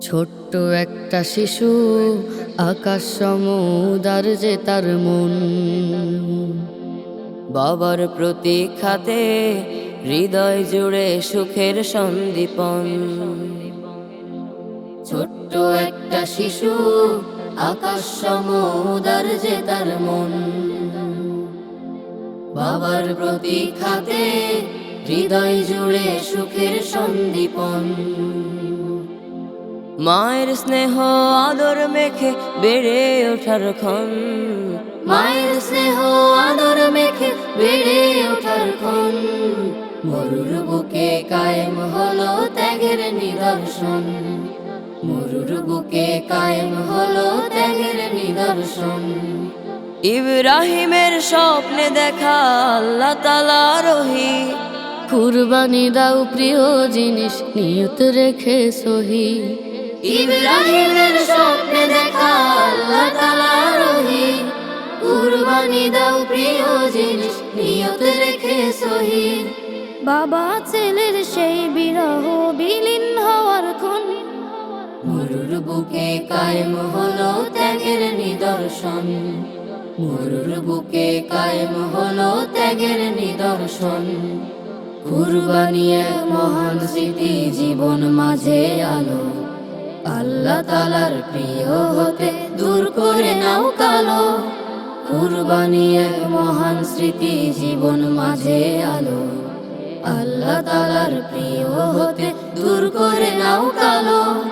ছোট্ট একটা শিশু আকাশ সমুদার যে তার মন। বাবার প্রতীক্ষাতে হৃদয় জুড়ে সুখের সন্দীপন। ছোট্ট একটা শিশু আকাশ সমুদার যে তার মন। বাবার প্রতীক্ষাতে হৃদয় জুড়ে সুখের সন্দীপন। মায়ের স্নেহ আদর মেখে বেড়ে ওঠার ক্ষণ। মায়ের স্নেহ আদর মেখে বেড়ে ওঠার ক্ষণ। মরুর বুকে কায়েম হলো ত্যাগের নিদর্শন। মরুর বুকে কায়েম হলো ত্যাগের নিদর্শন। ইব্রাহিমের স্বপ্নে দেখা আল্লাহ তালা রহি। কুরবানি দাও প্রিয় জিনিস নিয়ত রেখে সহি। ইব্রাহিমের স্বপ্নে দেখা আল্লাহ কুরবানি দাও প্রিয় জিনিস, নিয়ত রেখে সহি। বাবা ছেলের সেই বিরহ বিলীন হওয়ার ক্ষণ। মরুর বুকে কায়েম হলো ত্যাগের নিদর্শন। মরুর বুকে কায়েম হলো ত্যাগের নিদর্শন। কুরবানি এক মহান স্মৃতি, জীবন মাঝে আলো। আল্লাহ তালার প্রিয় হতে দূর করে নাও কালো। কুরবানি এক মহান স্মৃতি জীবন মাঝে আলো। আল্লাহ তালার প্রিয় হতে দূর করে নাও কালো।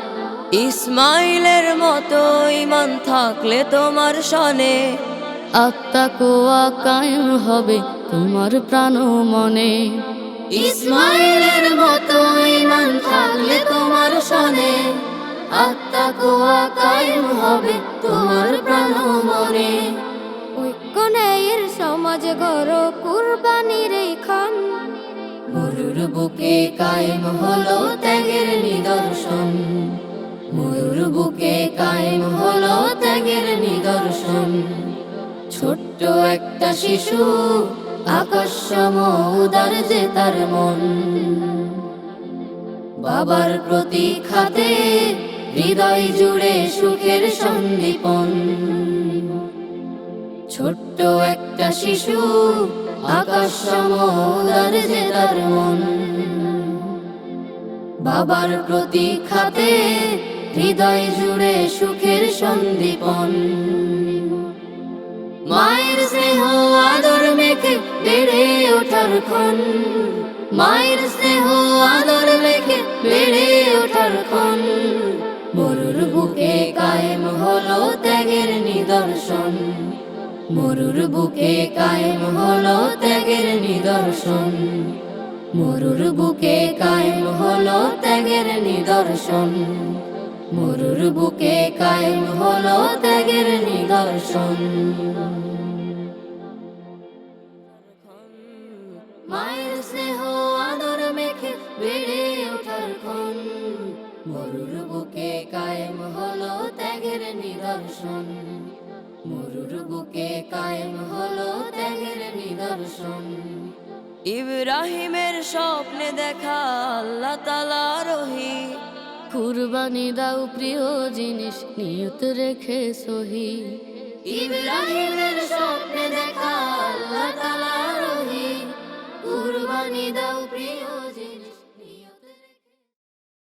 ইসমাইলের মতো ইমান থাকলে তোমার সনে আত্মা কোয়া কায়েম হবে তোমার প্রাণ মনে। ইসমাইলের মতো ইমান আত্মা কোয়া কায়েম হবে তোমার প্রাণ মনে ঐক্য ন্যায়ের সমাজ গড় কুরবানির এই মরুর বুকে কায়েম হলো ত্যাগের নিদর্শন। ময়ূর বুকে কায়েম হলো ত্যাগের নিদর্শন। ছোট্ট একটা শিশু আকাশ উদার যে তার মন। বাবার প্রতীক্ষাতে হৃদয় জুড়ে সুখের সন্দীপন ছোট্ট একটা শিশু, আকাশ সমুদার যে তার মন। বাবার প্রতীক্ষাতে হৃদয় জুড়ে সুখের সন্দীপন মায়ের স্নেহ আদর মেখে বেড়ে ওঠার ক্ষণ। মায়ের স্নেহ আদর মেখে বেড়ে ওঠার ক্ষণ। বুকে কায়েম হলো ত্যাগের নিদর্শন। মরুর বুকে কায়েম হলো ত্যাগের নিদর্শন। মরুর বুকে কায়েম হলো ত্যাগের নিদর্শন। মরুর বুকে কায়েম হলো ত্যাগের নিদর্শন। মায়ের স্নেহ মরুর বুকে কায়েম হলো ত্যাগের নিদর্শন। মরুর বুকে কায়েম হলো ত্যাগের নিদর্শন। ইব্রাহিমের স্বপ্নে দেখা আল্লাহ তালা রহি। কুরবানি দাও প্রিয় জিনিস, নিয়ত রেখে সহি। ইব্রাহিমের স্বপ্নে দেখা